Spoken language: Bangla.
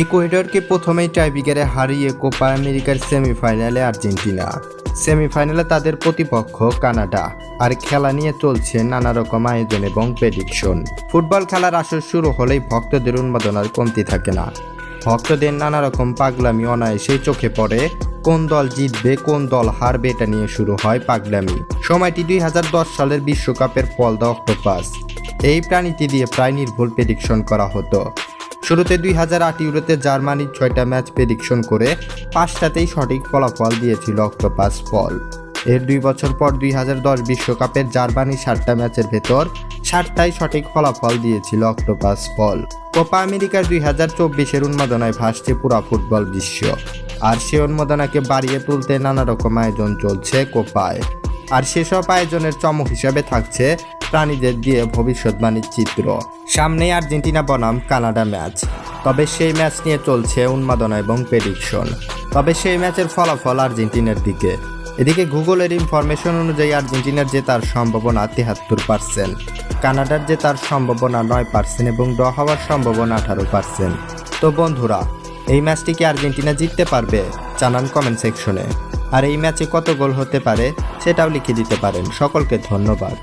ইকুয়েডরকে প্রথমেই টাইব্রেকারে হারিয়ে কোপা আমেরিকার সেমিফাইনালে আর্জেন্টিনা। সেমিফাইনালে তাদের প্রতিপক্ষ কানাডা। আর খেলা নিয়ে চলছে নানা রকম আয়োজন এবং প্রেডিকশন ফুটবল খেলার আসর শুরু হলেই ভক্তদের উন্মাদনার কমতি থাকে না। ভক্তদের নানা রকম পাগলামি অনায়াসেই চোখে পড়ে। কোন দল জিতবে, কোন দল হারবে এটা নিয়ে শুরু হয় পাগলামি। সময়টি দুই হাজার দশ সালের বিশ্বকাপের ফল দ্য অক্টোপাস। এই প্রাণীটি দিয়ে প্রায় নির্ভুল প্রেডিকশন করা হতো। শুরুতে দুই হাজার আট ইউরোতে জার্মানির ছয়টা ম্যাচ প্রেডিকশন করে পাঁচটাতেই সঠিক ফলাফল দিয়েছিল অক্টোপাস ফল এর দুই বছর পর দুই হাজার দশ বিশ্বকাপের জার্মানি ষাটটা ম্যাচের ভেতর ষাটটাই সঠিক ফলাফল দিয়েছিল অক্টোপাস ফল কোপা আমেরিকার দুই হাজার চব্বিশের উন্মাদনায় ভাসছে পুরা ফুটবল বিশ্ব। আর সে উন্মাদনাকে বাড়িয়ে তুলতে নানা রকম আয়োজন চলছে কোপায়। আর সেসব আয়োজনের চমক হিসাবে থাকছে প্রাণীদের দিয়ে ভবিষ্যৎবাণীর চিত্র। সামনেই আর্জেন্টিনা বনাম কানাডা ম্যাচ। তবে সেই ম্যাচ নিয়ে চলছে উন্মাদনা এবং প্রেডিকশন তবে সেই ম্যাচের ফলাফল আর্জেন্টিনার দিকে। এদিকে গুগলের ইনফরমেশন অনুযায়ী আর্জেন্টিনার জেতার সম্ভাবনা তেহাত্তর পার্সেন্ট কানাডার জেতার সম্ভাবনা নয় পার্সেন্ট এবং ড্র হওয়ার সম্ভাবনা আঠারো পার্সেন্ট তো বন্ধুরা, এই ম্যাচটি কি আর্জেন্টিনা জিততে পারবে? জানান কমেন্ট সেকশনে আর এই ম্যাচে কত গোল হতে পারে, সেটাও লিখে দিতে পারেন। সকলকে ধন্যবাদ।